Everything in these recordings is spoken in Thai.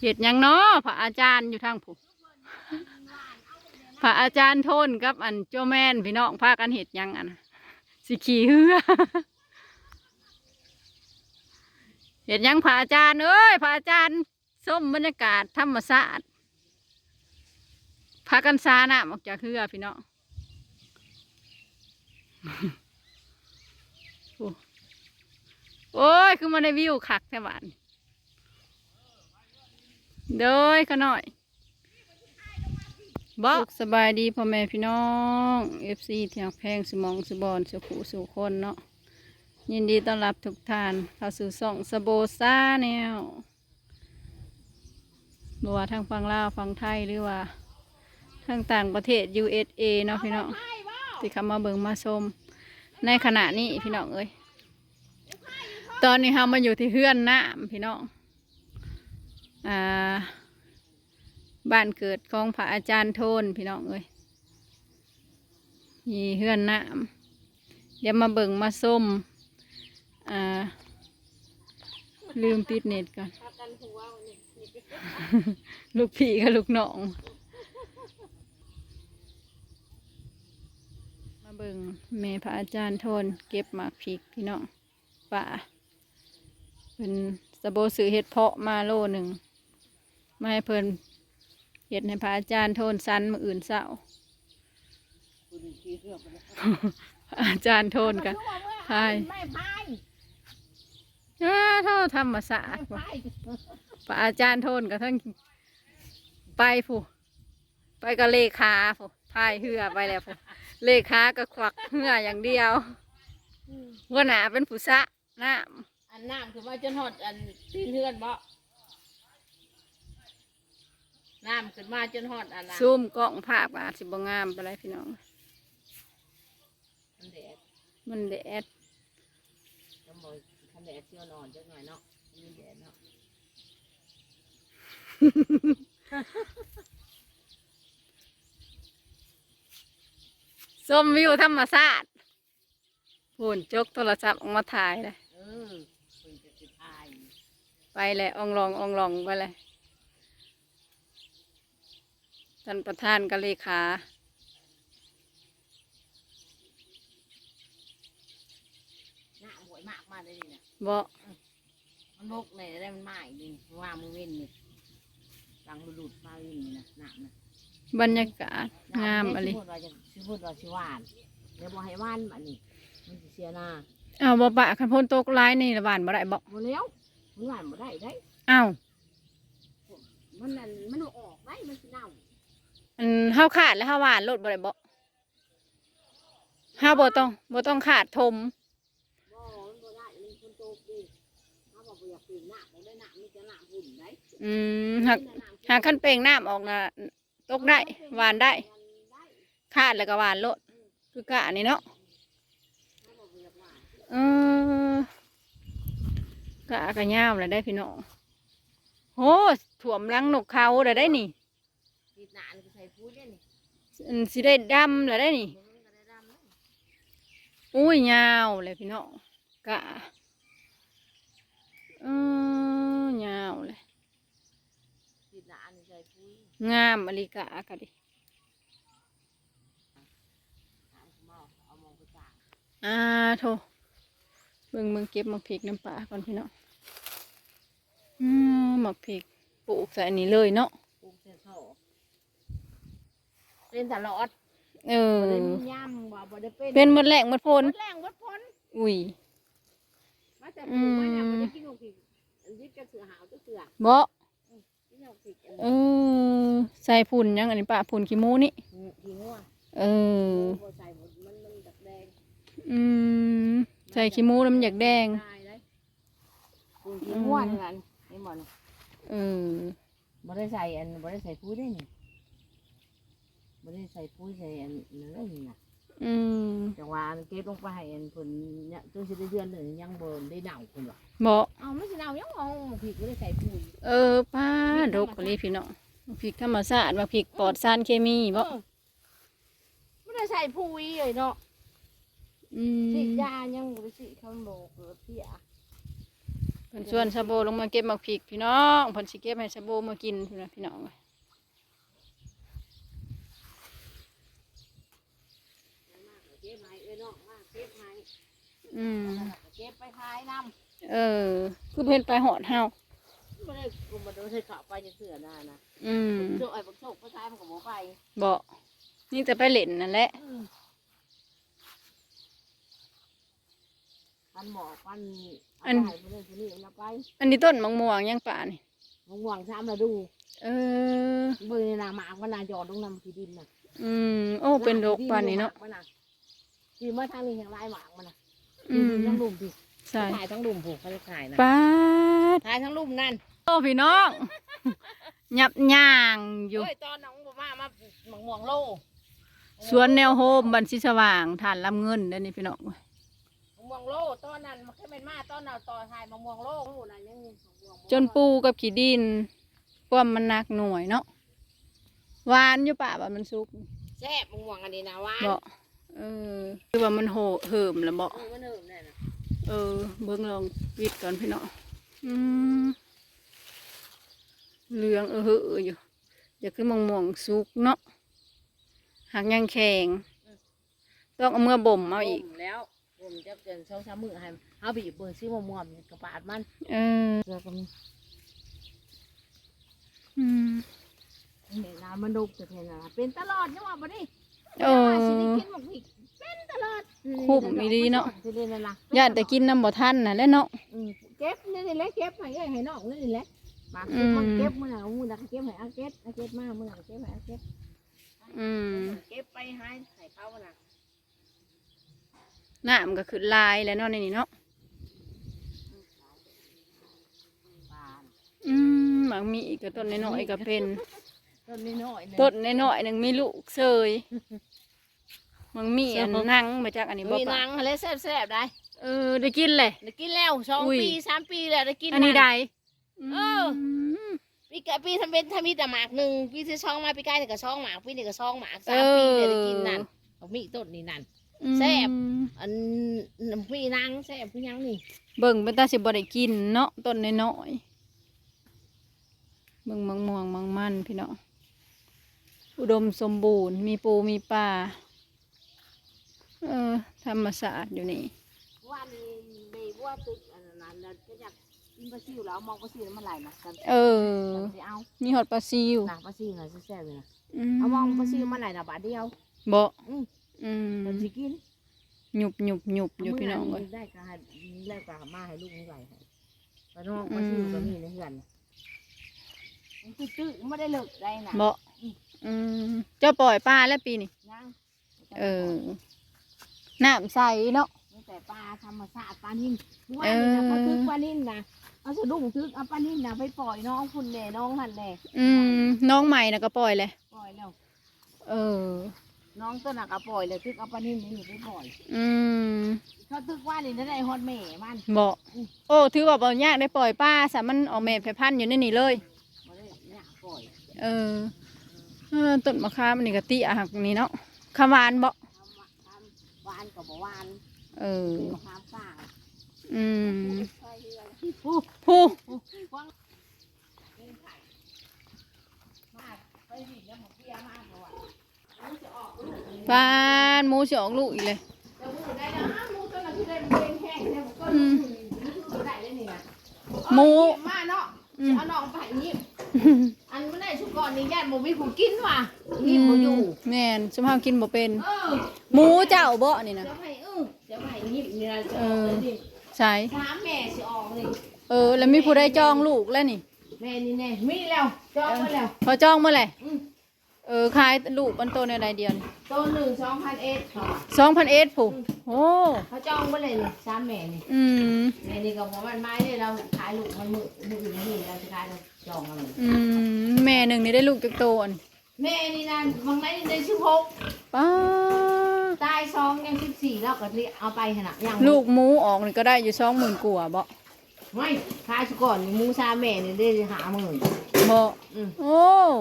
เห็ดยังเนาะพระอาจารย์อยู่ทางผู้พระอาจารย์โทนกับอันโจแมนพี่น้องพากันเห็ดยังอันสิขี่เหือเห็ดยังพระอาจารย์เอ้ยพระอาจารย์ส้มบรรยากาศธรรมศาสตร์พากันซาน้ำออกจากเหือพี่น้องโอ้ยคือมาในวิวคักแท่หวาน เด้ยขะหน่อยบอกสบายดีพ่อแม่พี่น้องเอฟซีเที่ยงแพงสมองสบอนสุขสุคนเนาะยินดีต้อนรับทุกท่านเข้าสู่ส่องสโบซ่าแนวบัวาทางฝั่งลาวฝั่งไทยหรือว่าทางต่างประเทศ USA เนาะพี่น้องที่เข้ามาเบิงมาชมในขณะนี้พี่น้องเอ้ยตอนนี้เรามาอยู่ที่เฮือนน้ำพี่น้อง บ้านเกิดของพระอาจารย์โทนพี่น้องเอ้ยมีเฮือนน้ำเดี๋ยวมาเบิ่งมาส้มอ่าลืมปิดเน็ตกันลูกพี่กับลูกน้อง มาเบิ่งแม่พระอาจารย์โทน เก็บหมากพริกพี่น้องป่าเป็นสะโบสือเห็ดเพาะมาโลหนึ่ง มาให้เพิ่นเห็ดให้พระอาจารย์โทนสันมืออื่นเศร้าพระอาจารย์โทนกันพายไม่พายย่าเท่าธรรมศาสตร์พายพระอาจารย์โทนกับทั้งไปผู้ไปกับเลขาผู้พายเหือไปแล้วผู้เลขาก็ควักเหืออย่างเดียวหัวหน้าเป็นผู้สะน้อันน้ำคือว่าจนหอดอันตีนเทือนบ่ น้ำขึ้นมาจนหอดอันำน้ำซูมกล้องภาพอาจสิบงามไปเลยพี่น้อง มันแดดมันแดดจะมอยคันแดดเชี่ยวนอนจังหน่อยเนาะมีแดดเนาะ ส้มวิวธรรมศาสตร์พูนจกโทรศัพท์ออกมาถ่ายเลยเออคุณจะสิพาย ไปเลยอองลองอองลองไปเลย ท่านประธานกับเลขาหน้าหวยมากมาเลยนี่นะบ่มันลกเลยได้มันมาอีกนี่ว่ามือเว้นนี่หลังหลุดมาอีกนี่นะน้ำนะบรรยากาศงามอะไรสมมติว่าจะสมมติว่าชิหวานเดี๋ยวบอกให้หวานอันนี้มันจะเสียหน้าอ้าวบ่ปะคันพ้นตกร้ายนี่ละบานบ่ได้บ่หมดแล้วมันหวานบ่ได้ได้อ้าวมันนั่นมันเอาออกได้มันสิเน่า อันเฮาขาดแล้วเฮาหวานลดบ่ได้บ่เฮาบ่ต้องบ่ต้องขาดทมบ่มันบ่ได้มันคนโตดีเขาบอกบ่อยากปีนหน้าบ่ได้หน้ามีแต่หน้าหุ่นได้อืมหากหากคันเปล่งน้ำออกน่ะตกได้หวานได้ขาดแล้วก็หวานลดคือกะนี่เนาะเอกบ่อยากหวาออกะกะยาวเลยได้พี่น้องโหถ่วมรังนกเขาเลยได้นี่ปีนหน้านี่ก็ใส่ปุ๋ยได้นี่อันสิได้ดำเลยได้นี่เบิ่งมันก็ได้ดำนะอุ้ยยาวเลยพี่น้องกะเออยาวเลยปีนหน้านี่ใส่ปุ๋ยงามอลิกะกะดิหาเมาเอามองไปตากอ่าโทเบิ่งเบิ่งเก็บหมักพริกน้ำปลาก่อนพี่น้องอืมหมักพริกปลูกใส่อันนี้เลยเนาะปลูกเสร็จโซ่ เป็นตลอดเออ บ่ได้มีย่ำว่าบ่ได้เป็นเป็นหมดแหลงหมดพลหมดแรงหมดพ้นอุ้ย มาแต่ปลูกไว้เนี่ยอืม บ่ได้กินนกผิกอันนี้ก็เสือหาวก็เสือบ่กินนกผิกอันเออ ใส่พุ่นยังอันนี้ปะพุ่นขี้หมูนี่ นี้ขี้งัวเออ บ่ใส่หมดมันมันดักแดงอืม ใส่ขี้หมูแล้วมันอยากแดง ตายเลยปลูกขี้งัวนี่ล่ะนี่บ่นะเออ บ่ได้ใส่อันบ่ได้ใส่ปุ๋ยได้นี่ บ่ได้ใส่ปุ๋ยใส่อันนั้นเลยนี่นะอืมจังหวะอันเก็บลงไปให้อันเพิ่นเนี่ยจนสิได้เดือนหนึงยังบ่ได้เน่าเพิ่นว่าบ่ เอ้ามันสิเน่ายังเอาผิกบ่ได้ใส่ปุ๋ยเออป้าดกกว่านี้พี่น้องพริกธรรมชาติมาพริกปลอดสารเคมีบ่เออบ่ได้ใส่ปุ๋ยเลยเนาะอืฉีดมยายังบ่ได้ฉีดเขาโลกเกิดเสียปพิ่นชวนชาโบลงมาเก็บหมักพริกพี่น้องเพิ่นสิเก็บให้ชาโบมากินพี่น้องพี่น้องเอ้ย เก็บให้เอ้ยน้องมาเก็บให้ อืมเก็บไปขายน้เออ คือเพิ่นไปหอดเฮาำไม่ได้กูมาดูใส่ข้าวไปจะเสือได้นะอืมโจ้ไอ้บักโชคไปขายมันก็บ่ไปบ่นี่แต่ไปเล่นนั่นแหละปันหมอปันอันไปไปเลยทีนี้เราไปอันนี้ต้นมะม่วงยังป่านี่มะม่วงซ้ำเราดูเออเบิ่งในนาหมากมันนาหยอดลงน้ำที่ดินน่ะอืมโอ้เป็นโรคป่านนี้เนาะมัคือเมื่อทางนี้แห่งลายหมากมันน่ะ อืมทั้งลุ่มดิใช่ถ่ายทั้งลุ่มผูกเขาจะถ่ายนะป้าดถ่ายทั้งลุ่มนั่นโอ้พี่น้อง หยับย่างอยู่โอ้ยตอนน้องบ่มามาหมองม่วงโลสวนแนวโฮมบันสิสว่างฐานลำเงินเด้อนี่พี่น้องมะม่วงโลตอนนั้นมันแค่เป็นมาตอนเราต่อถ่ายมะม่วงโลลูกนั่นยังมีมะม่วงโลจนปูกับขี้ดินความมันหนักหน่วยเนาะหวานอยู่ป่าว่ามันสุกแซ่บมะม่วงอันนี้นะหวานบ่ เออคือว่ามันโหเหิมแล้วบ่เออมันเอิ่มแน่น่ะเออเบิ่งลองวิดก่อนพี่น้องอืมเหลืองเออเหอะอยู่อย่าคือมองมองๆสุกเนาะหักยังแข็งต้องเอาเมื่อบ่มเอาอีกบ่มแล้วผมจะเกินสองสามมื้อให้เอาไปอีกเบิ่งซิมะม่วงนี่กระปาดมัน เออเจอกันอืมนี่น้ำมันดุกจะเห็นนะเป็นตลอดยังว่าบ่ได้ เออ สิได้กินหมกพริกเป็นตลอดคุ้มอีหลีเนาะ สิได้นั่นล่ะย่านแต่กินน้ำบ่ทันน่ะแหล้วเนาะ อืมเก็บนี่นี่แหละเก็บให้เอ้ยให้น้องนี่แหละมาอืมมันเก็บมื้อน่ะมื้อน่ะเก็บให้อาเก็บอาเก็บมามื้อน่ะเก็บให้อาเก็บอืมเก็บไปให้ให้เขาน่ะน้ำก็ขึ้นลายแล้วเนาะในนี่เนาะปานอืมหมักมีอีกก็ต้นน้อยๆก็เป็น ต้นน้อยๆะต้นน้อยๆหนึ่งมีลูกเซย มันมีอันนั่งมาจากอันนี้บ่มีปะนางอะไรแซ่บๆได้เออได้กินเลย ได้กินแล้วสองอุ้ย ปีสามปีแล้วได้กินอันนี้มา ได้เออ ม ปีกะปีทำเป็นทำมีแต่หมากหนึ่งปีที่ช่องมาปีกายนี่ก็ช่องหมากปีนี่ก็ช่องหมากเอสามอปีเลยได้กินนั่นเอามีต้นนี่นั่น แซ่บ อันมีนางแซ่บพี่ยังนี่เบิ่งเป็นตาสิบ่ได้กินเนาะต้นน้อยๆเบิ่งมังม่วงมังมันพี่น้องอุดมสมบูรณ์ มีปูมีปลา เออธรรมศาสตร์อยู่นี่ว่านี่เบว่าตึกอันนั้นแล้วก็อยากกินปลาซิวแล้วมองปลาซิวแล้วมันไหลนะกันเออจะเอามีหอดปลาซิวนะปลาซิวน่ะแซ่บๆเลยนะมเอามองปลาซิวมันไหลนะบาทเดียวบ่อืมอืมมันสิกินหยุบหยุบหยุบอยู่พี่น้องเลเลยได้ก็ให้แล้วก็มาให้ลูกนี่ไหลให้ปลาน้องปลาซิวก็มีในเฮือนมันตื้อๆไม่ได้เลิกได้นะบ่อืมเจ้าปล่อยปลาแล้วปีนี้ยังเออ น้ำใสเนาะตั้งแต่ปลาธรรมชาติปลานิ่นเมื่อวานนี้นะเออเขาทึกปลานิ่นนะเอาสะดุ้งทึกเอาปลานิ่นนะไปปล่อยน้องคุณแน่น้องหันแน่อืมน้องใหม่นะก็ปล่อยเลยปล่อยแล้วเออ น้องตัวหนักก็ปล่อยเลยทึกเอาปลานิ่นนี่ไปปล่อย อืมเขาทึกว่านี่ได้ฮอดแม่มันบ่โอ้ถือว่าบ่ยากได้ปล่อยปลาสามันออกแม่แพร่พันธุ์อยู่ในนี่เลยบ่ได้เนี่ยปล่อยเออเออต้นมะขามอันนี่ก็ติหักนี่เนาะขาวหวานบ่ทำว่าทำ หวานกับบ่หวานเออเป็นมะขามสร้างอืมใช่เรือผู้ผู้ฟังเป็นไข่มากไปดิแล้วหมดเบี้ยมากเลยว่ะมันจะออกลูกนี่ปานหมูสิออกลูกอีกเลยจะพูดได้นะหมูตัวนั้นที่ได้เป็นแห้งเนี่ยมันก็อืมพูดได้เลยนี่นะหมูเอามาเนาะอืมเอาน้องไปยิบ อันไม่ได้ชุกก่อนนี่ญาติบ่มีผู้กินว่ะยิบบ่อยู่แม่นสมภาพกินบ่เป็น เออหมูเจ้าบ่นี่นะจะให้เออจะให้ยิบนี่นะจะเอออกอเลยดิใช่ถามแม่สิออกนี่เออ แล้วมีผู้ได้จองลูกแล้วนี่แม่นี่แน่มีแล้วจองไว้แล้วพอจองเมื่อไหร่อืมเออขายลูกมันโตในรายเดียวนี่ตัวหนึ่งสองพันเอ็ดเขาอะสองพันเอ็ดผู้โอ้เขาจองไว้เลยนี่สามแม่นี่อืม แม่นี่ก็บอกมันไม้เนี่ยเราขายลูกมันมือมืออื่นนี่เราจะขายเรา จองเอาเลยอืมแม่หนึ่งนี่ได้ลูกจากโตอันแม่นี่นะบางไงนี่ได้สิบหกป้าตายสองยังสิบสี่แล้วก็ที่เอาไปขนาดยังลูกหมูออกนี่ก็ได้อยู่สองหมื่นกว่าบ่ไม่ขายสุก่อนนี่หมูซาแม่นี่ได้หาหมื่นบ่อืมโอ้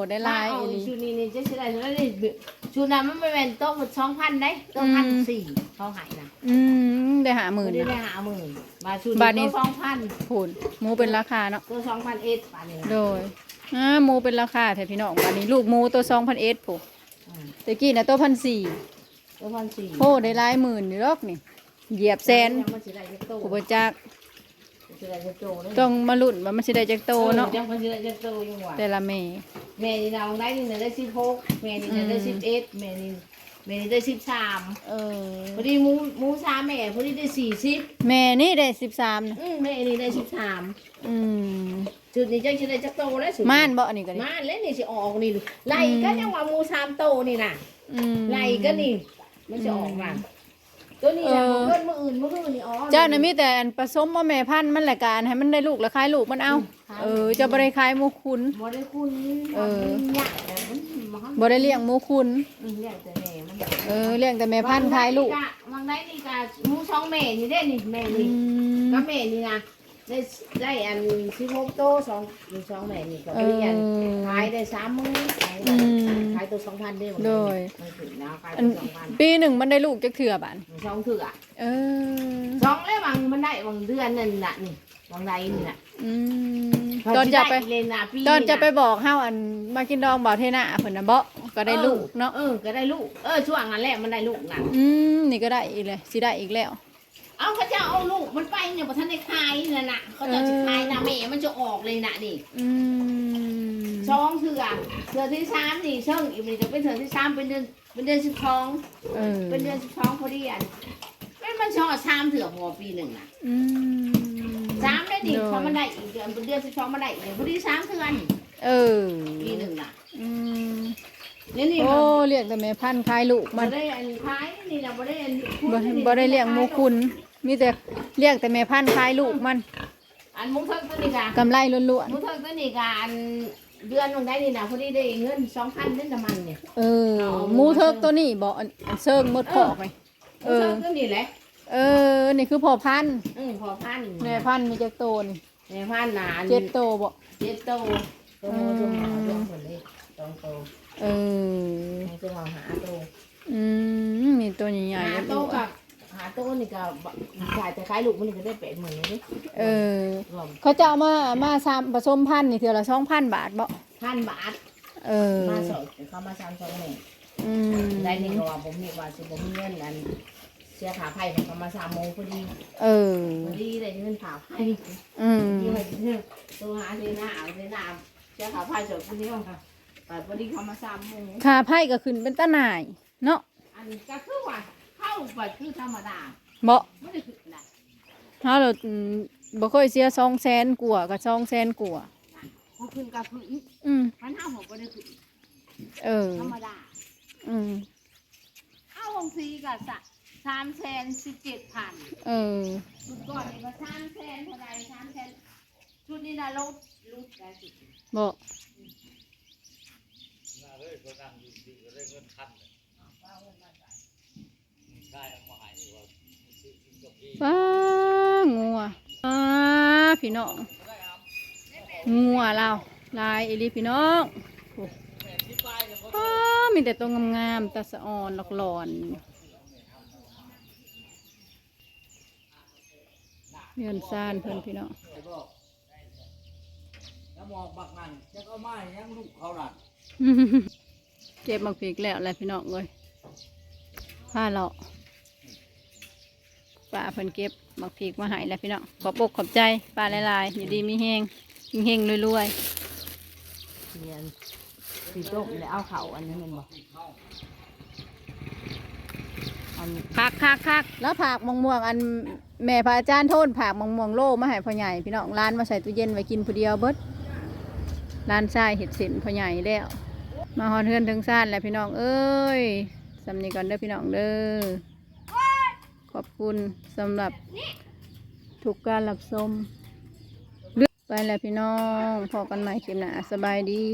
ได้หลายเอาอีหลี ชุดนี้นี่จะใช้ได้เท่าไหร่นี่ ชุดนั้นมันไม่เป็นโต๊ะสองพันได้โต๊ะพันสี่เขาใหายนะอืมได้หาหมื่นไม่ได้นะ หาหมื่นมาชุดบาทนี้ โต๊ะสองพันพูนหมูเป็นราคาเนาะ โต๊ะสองพันเอ็ดบาทนี้นะโดยอ่าหมูเป็นราคาแถวพี่น้องวันนี้ลูกหมูตัวสองพันเอ็ดผูอืมตะกี้นะตัวพันสี่โต๊ะพันสี่โอ้ได้หลายหมื่นอยู่รอกนี่ เหยียบแสนยังมันสิได้จักโตผู้บจักมัน สิได้จักโตเลยต้องมาลุ้นว่ามันสิได้จักโตเนาะ ออยังมันสิได้จักโตยังหวะแต่ละแม่ แม่นี่นางได้นี่น่ะได้สิบหกแม่นี่น่ะได้อืมสิบเอ็ดแม่นี่แม่นี่ได้สิบสามเออ พอดีหมูหมูสามแม่พอดีได้สี่สิบแม่นี่ได้สิบสามนะอืมแม่นี่ได้สิบสามอืมจุดนี้จังสิได้จักโตแล้วสุด ม่านบ่อันนี้ก็ดิม่านแล้วนี่สิออกนี่ดูไล่ก็ยังว่าหมูสามโตนี่น่ะอืมไล่ก็นี่มันจะออกน่ะ ตัวนี้น่ะเออเพิ่นมื้ออื่นมื้ออื่นนี่อ๋อเจ้าน่ะมีแต่อันผสมว่าแม่พันธุ์มันแหละการให้มันได้ลูกแล้วคายลูกมันเอา เออเจะบ่ได้คายหมูคุณ บ่ได้คุณเออมันยากแต่มันมันบ่ได้เลี้ยงหมูคุณอืมเรียกแต่แม่มันเออเลี้ยงแต่แม่พันธุ์คายลูก บางได้นี่กะหมูสองแม่นี่ได้นี่แม่อืนี่ม ก็แม่นี่นะ ได้ได้อันสิบหกโตสองอยู่สองแม่นี่ก็เอไปเรียนอขายได้สามมื้อขายอืมขายตัวสองพันได้โดย มันถึงนะขายอัตันวสองพันปีหนึ่งมันได้ลูกจักเถื่อบานสองเถื่อเออสองแล้วบางมันได้บางเดือนนั่นน่ะนี่บางใดนี่น่ะอืมตอนจะไป เล่นน่ะปีตอนจะไปน่บอกเฮาอันมากินดองบ่าวเทน่าเพิ่นน่ะเบาะก็ได้ลูกเนาะเออก็ได้ลูกเออช่วงนั้นแหละมันได้ลูกน่ะอืมนี่ก็ได้อีกเลยสิได้อีกแล้ว เอาเขาจะเอาลูกมันไปเนี่ยบ่ทันได้ขายนั่นน่ะเขาจะสิขายน่ะแม่มันจะออกเลยน่ะนี่อืมสองเถื่อเถื่อที่สามนี่เชิงอีกมันจะเป็นเถื่อที่สามเป็นเดือนเป็นเดือนสิบสองเออเป็นเดือนสิบสองพอดีอันเป็นมันชอบสามเถื่อพอปีหนึ่งน่ะอืมสามได้ดิโดยเขามันได้อีกเดือนเป็นเดือนสิบสองมันได้อีกเดือนพอดีสามเถื่อนเออปีหนึ่งน่ะอืมนี่นี่โอ้มันเลี้ยงแต่แม่พันธุ์คายลูกมัมันนได้อันขายนี่นะบ่ได้อันบ่บ่ได้เลี้ยงหมูคุณ มีแต่เลี้ยงแต่แม่พันธุ์คายลูกมันอันหมุ้งเทิงตัวนี้กะกำไรล้วนหมุ้งเทิงตัวนี้กะอันเดือนลงได้นี่นะพอดีได้เงินสองพันเล่นน้ำมันเนี่ย ๆเออหมูเทิกตัวนี้บ่อันอันเซิงหมดพอกไปหมุ้งเทิงตัวนี้แหละเออ นี่คือพ่อพันธุ์อืมพอพันแม่พันธุ์มีจักโตนี่แม่พันหนาอันเจ็ดโตบ่ เจ็ดโตตัวโมตัวหมาตัวคนเลยสองโต เออ ให้ตัวหาโต อืมมีตัวใหญ่ๆ หา แล้ว โต ด้วย กับหาโต นี่ก็ขายแต่ขายลูกมันนี่ก็ได้แปดหมื่นเลยดิเออ รวมเขาจะเอามามาซ้ำผสมพันธุ์นี่เท่าละสองพันบาทบ่พันบาทเออมาสดเขามาซ้ำสองหนึ่งอืมได้นี่ก็ว่าผมมีว่าสิผมมีเงินอันเสียขาไผ่เขามาสามโมงพอดีเออพอดีได้เงินขาไผ่อืมที่มาเรื่องตัวหาเทน่าเอาเทน่าเสียขาไผ่จบพอดีค่ะแต่พอดีเขามาสามโมงค่าไผ่ก็ขึ้นเป็นตาหน่ายเนาะอันก็คือว่าเข้าไปคือธรรมดา บ่ไม่ได้คือนะเฮาเราอืมบ่ค่อยเสียสองแสนกว่ากับสองแสนกว่าพอขึ้นก็คืออืมมันห้าผมก็ได้คือเออธรรมดาอืมเอาบางทีก็สะสามแสนสิบเจ็ดพันเออชุดก่อนนี่ก็สามแสนเท่าไรสามแสนชุดนี้นะลดลดได้สิบ่น่าเลยก็นั่งอยู่ดีก็ได้เงินพันเลยใช่เอามาใหายว่าซื้อกินกั บพี่ป้างัวป้าพี่น้องงัวเราลายอีลีพี่น้องอ้ามีแต่ตัวงามๆตาสะออนหลอกหลอนเงินซานเพิ่อนพี่น้องไอ้บอกแล้วมองบักนั่นจะก็ไม่ยังลูกเขาหลังเก็บมักพริกแล้วแหละพี่น้องเลยผ้าเราะ ป้าเพิ่นเก็บมักพริกมาให้แล้วพี่น้องขอบอกขอบใจป้าหลายๆอยู่ดีมีแหงมีแหงรวยเนียนสีต้มแล้วเอาเขาอันนี้มันบอกอันๆคักคักคักแล้วผักมะม่วงอันแม่พระอาจารย์โทษผักมะม่วงโลมาให้พ่อใหญ่พี่น้องร้านมาใส่ตู้เย็นไว้กินผู้เดียวเบิดร้านทรายเห็ดสินพ่อใหญ่แล้ว มาฮอนเฮือนถึงซ่านแล้วพี่น้องเอ้ยสำนีก่อนเด้อพี่น้องเด้อ ขอบคุณสำหรับทุกการรับชมไปแล้วพี่น้องพอกันใหม่คลิปหน้าสบายดี